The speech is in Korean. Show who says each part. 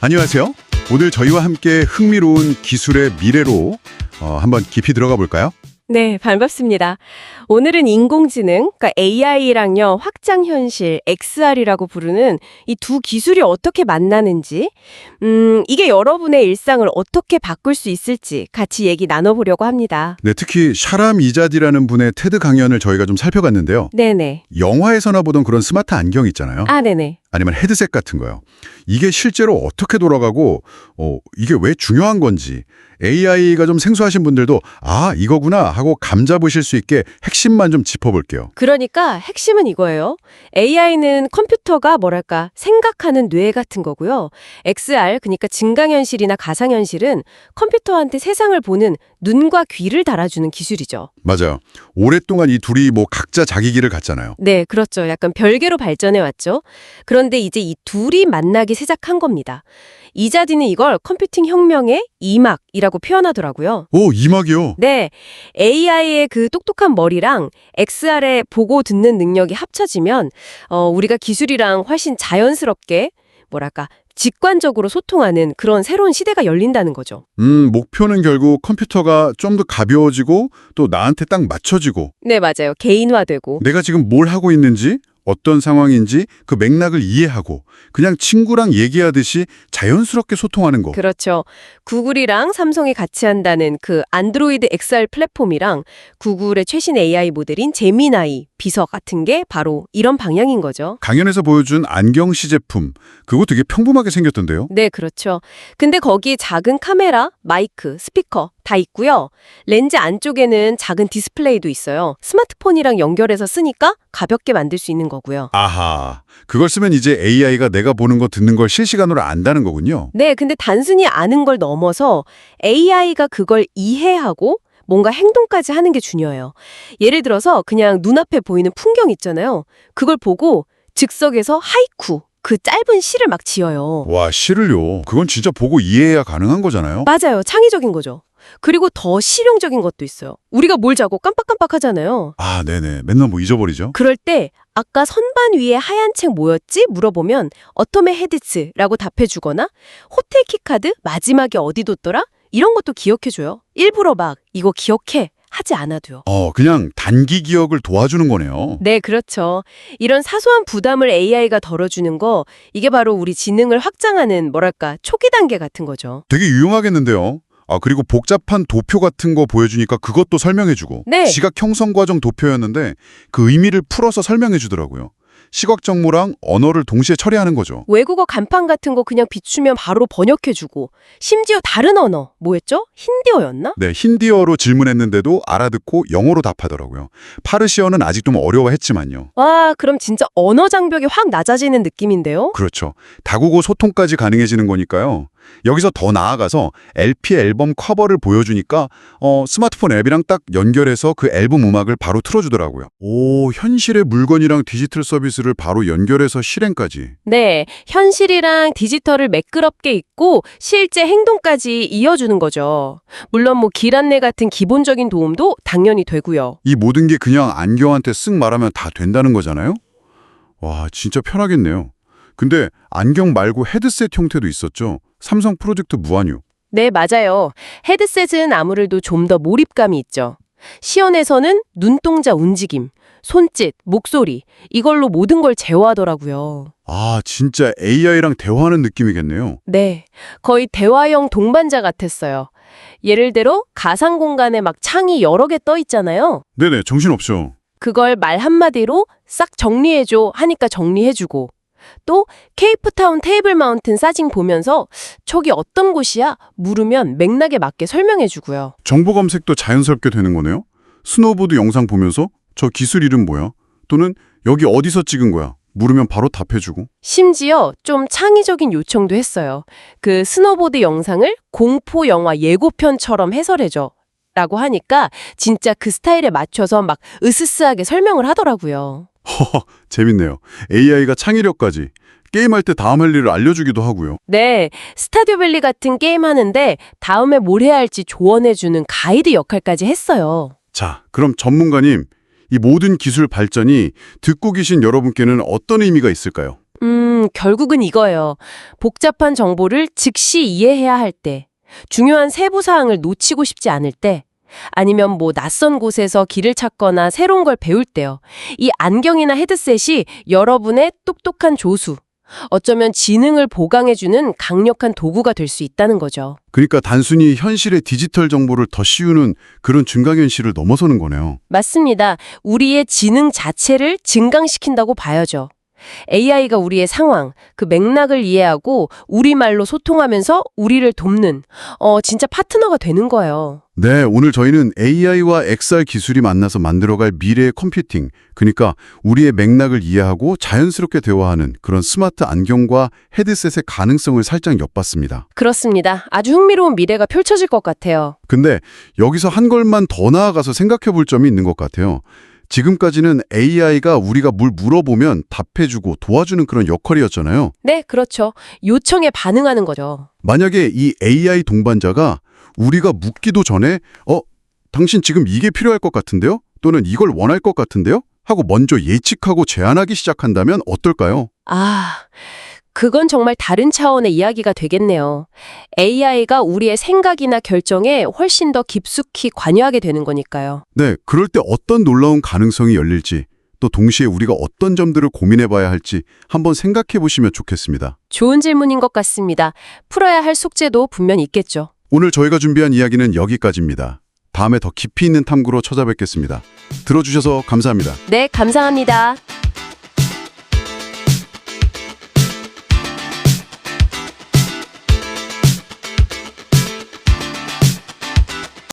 Speaker 1: 안녕하세요. 오늘 저희와 함께 흥미로운 기술의 미래로 어, 한번 깊이 들어가 볼까요?
Speaker 2: 네, 반갑습니다. 오늘은 인공지능, 그러니까 AI랑요, 확장현실, XR이라고 부르는 이 두 기술이 어떻게 만나는지, 음, 이게 여러분의 일상을 어떻게 바꿀 수 있을지 같이 얘기 나눠보려고 합니다.
Speaker 1: 네, 특히 샤람 이자디라는 분의 테드 강연을 저희가 좀 살펴봤는데요.
Speaker 2: 네네.
Speaker 1: 영화에서나 보던 그런 스마트 안경 있잖아요.
Speaker 2: 아, 네네.
Speaker 1: 아니면 헤드셋 같은 거요. 이게 실제로 어떻게 돌아가고 어, 이게 왜 중요한 건지 AI가 좀 생소하신 분들도 아 이거구나 하고 감 잡으실 수 있게 핵심만 좀 짚어볼게요.
Speaker 2: 그러니까 핵심은 이거예요. AI는 컴퓨터가 뭐랄까 생각하는 뇌 같은 거고요. XR 그러니까 증강현실이나 가상현실은 컴퓨터한테 세상을 보는 눈과 귀를 달아주는 기술이죠.
Speaker 1: 맞아요. 오랫동안 이 둘이 뭐 각자 자기 길을 갔잖아요.
Speaker 2: 네, 그렇죠. 약간 별개로 발전해 왔죠. 그런 데 이제 이 둘이 만나기 시작한 겁니다. 이자디는 이걸 컴퓨팅 혁명의 이막이라고 표현하더라고요.
Speaker 1: 오 이막이요.
Speaker 2: 네, AI의 그 똑똑한 머리랑 XR의 보고 듣는 능력이 합쳐지면 어, 우리가 기술이랑 훨씬 자연스럽게 뭐랄까 직관적으로 소통하는 그런 새로운 시대가 열린다는 거죠.
Speaker 1: 음 목표는 결국 컴퓨터가 좀 더 가벼워지고 또 나한테 딱 맞춰지고
Speaker 2: 네, 맞아요. 개인화되고.
Speaker 1: 내가 지금 뭘 하고 있는지 어떤 상황인지 그 맥락을 이해하고 그냥 친구랑 얘기하듯이 자연스럽게 소통하는 거.
Speaker 2: 그렇죠. 구글이랑 삼성이 같이 한다는 그 안드로이드 XR 플랫폼이랑 구글의 최신 AI 모델인 제미나이 비서 같은 게 바로 이런 방향인 거죠.
Speaker 1: 강연에서 보여준 안경 시제품 그거 되게 평범하게 생겼던데요.
Speaker 2: 네, 그렇죠. 근데 거기에 작은 카메라, 마이크, 스피커 다 있고요. 렌즈 안쪽에는 작은 디스플레이도 있어요. 스마트폰이랑 연결해서 쓰니까 가볍게 만들 수 있는 거고요.
Speaker 1: 아하, 그걸 쓰면 이제 AI가 내가 보는 거 듣는 걸 실시간으로 안다는 거군요.
Speaker 2: 네, 근데 단순히 아는 걸 넘어서 AI가 그걸 이해하고 뭔가 행동까지 하는 게 중요해요. 예를 들어서 그냥 눈앞에 보이는 풍경 있잖아요. 그걸 보고 즉석에서 하이쿠, 그 짧은 시를 막 지어요.
Speaker 1: 와, 시를요. 그건 진짜 보고 이해해야 가능한 거잖아요.
Speaker 2: 맞아요. 창의적인 거죠. 그리고 더 실용적인 것도 있어요. 우리가 뭘 자고 깜빡깜빡 하잖아요.
Speaker 1: 아, 네네. 맨날 뭐 잊어버리죠.
Speaker 2: 그럴 때 아까 선반 위에 하얀 책 뭐였지? 물어보면 어토메 헤드츠라고 답해주거나 호텔 키카드 마지막에 어디 뒀더라? 이런 것도 기억해줘요. 일부러 막 이거 기억해 하지 않아도요.
Speaker 1: 어, 그냥 단기 기억을 도와주는 거네요.
Speaker 2: 네, 그렇죠. 이런 사소한 부담을 AI가 덜어주는 거 이게 바로 우리 지능을 확장하는 뭐랄까 초기 단계 같은 거죠.
Speaker 1: 되게 유용하겠는데요. 아, 그리고 복잡한 도표 같은 거 보여주니까 그것도 설명해주고.
Speaker 2: 네.
Speaker 1: 시각 형성 과정 도표였는데 그 의미를 풀어서 설명해주더라고요. 시각 정보랑 언어를 동시에 처리하는 거죠.
Speaker 2: 외국어 간판 같은 거 그냥 비추면 바로 번역해주고 심지어 다른 언어 뭐였죠? 힌디어였나?
Speaker 1: 네, 힌디어로 질문했는데도 알아듣고 영어로 답하더라고요. 파르시어는 아직 좀 어려워했지만요.
Speaker 2: 와, 그럼 진짜 언어 장벽이 확 낮아지는 느낌인데요?
Speaker 1: 그렇죠. 다국어 소통까지 가능해지는 거니까요. 여기서 더 나아가서 LP 앨범 커버를 보여주니까 어, 스마트폰 앱이랑 딱 연결해서 그 앨범 음악을 바로 틀어주더라고요. 오, 현실의 물건이랑 디지털 서비스를 바로 연결해서 실행까지.
Speaker 2: 네, 현실이랑 디지털을 매끄럽게 잇고 실제 행동까지 이어주는 거죠. 물론 뭐 길 안내 같은 기본적인 도움도 당연히 되고요.
Speaker 1: 이 모든 게 그냥 안경한테 쓱 말하면 다 된다는 거잖아요? 와, 진짜 편하겠네요. 근데 안경 말고 헤드셋 형태도 있었죠? 삼성 프로젝트 무한유.
Speaker 2: 네, 맞아요. 헤드셋은 아무래도 좀 더 몰입감이 있죠. 시연에서는 눈동자 움직임, 손짓, 목소리 이걸로 모든 걸 제어하더라고요.
Speaker 1: 아, 진짜 AI랑 대화하는 느낌이겠네요.
Speaker 2: 네, 거의 대화형 동반자 같았어요. 예를 들어 가상 공간에 막 창이 여러 개 떠 있잖아요.
Speaker 1: 네네, 정신없죠.
Speaker 2: 그걸 말 한마디로 싹 정리해줘 하니까 정리해주고 또 케이프타운 테이블 마운틴 사진 보면서 저기 어떤 곳이야 물으면 맥락에 맞게 설명해주고요.
Speaker 1: 정보 검색도 자연스럽게 되는 거네요. 스노보드 영상 보면서 저 기술 이름 뭐야? 또는 여기 어디서 찍은 거야? 물으면 바로 답해주고.
Speaker 2: 심지어 좀 창의적인 요청도 했어요. 그 스노보드 영상을 공포 영화 예고편처럼 해설해줘. 라고 하니까 진짜 그 스타일에 맞춰서 막 으스스하게 설명을 하더라고요.
Speaker 1: 허허, 재밌네요. AI가 창의력까지. 게임할 때 다음 할 일을 알려주기도 하고요.
Speaker 2: 네, 스타듀밸리 같은 게임 하는데 다음에 뭘 해야 할지 조언해주는 가이드 역할까지 했어요.
Speaker 1: 자, 그럼 전문가님, 이 모든 기술 발전이 듣고 계신 여러분께는 어떤 의미가 있을까요?
Speaker 2: 음, 음, 결국은 이거예요. 복잡한 정보를 즉시 이해해야 할 때, 중요한 세부 사항을 놓치고 싶지 않을 때, 아니면 뭐 낯선 곳에서 길을 찾거나 새로운 걸 배울 때요. 이 안경이나 헤드셋이 여러분의 똑똑한 조수, 어쩌면 지능을 보강해주는 강력한 도구가 될 수 있다는 거죠.
Speaker 1: 그러니까 단순히 현실의 디지털 정보를 더 씌우는 그런 증강현실을 넘어서는 거네요.
Speaker 2: 맞습니다. 우리의 지능 자체를 증강시킨다고 봐야죠. AI가 우리의 상황, 그 맥락을 이해하고 우리말로 소통하면서 우리를 돕는, 어, 진짜 파트너가 되는 거예요.
Speaker 1: 네, 오늘 저희는 AI와 XR 기술이 만나서 만들어갈 미래의 컴퓨팅, 그러니까 우리의 맥락을 이해하고 자연스럽게 대화하는 그런 스마트 안경과 헤드셋의 가능성을 살짝 엿봤습니다.
Speaker 2: 그렇습니다. 아주 흥미로운 미래가 펼쳐질 것 같아요.
Speaker 1: 근데 여기서 한 걸만 더 나아가서 생각해 볼 점이 있는 것 같아요. 지금까지는 AI가 우리가 뭘 물어보면 답해주고 도와주는 그런 역할이었잖아요.
Speaker 2: 네, 그렇죠. 요청에 반응하는 거죠.
Speaker 1: 만약에 이 AI 동반자가 우리가 묻기도 전에 어, 당신 지금 이게 필요할 것 같은데요? 또는 이걸 원할 것 같은데요? 하고 먼저 예측하고 제안하기 시작한다면 어떨까요?
Speaker 2: 아, 그건 정말 다른 차원의 이야기가 되겠네요. AI가 우리의 생각이나 결정에 훨씬 더 깊숙이 관여하게 되는 거니까요.
Speaker 1: 네, 그럴 때 어떤 놀라운 가능성이 열릴지 또 동시에 우리가 어떤 점들을 고민해 봐야 할지 한번 생각해 보시면 좋겠습니다.
Speaker 2: 좋은 질문인 것 같습니다. 풀어야 할 숙제도 분명 있겠죠.
Speaker 1: 오늘 저희가 준비한 이야기는 여기까지입니다. 다음에 더 깊이 있는 탐구로 찾아뵙겠습니다. 들어주셔서 감사합니다.
Speaker 2: 네, 감사합니다.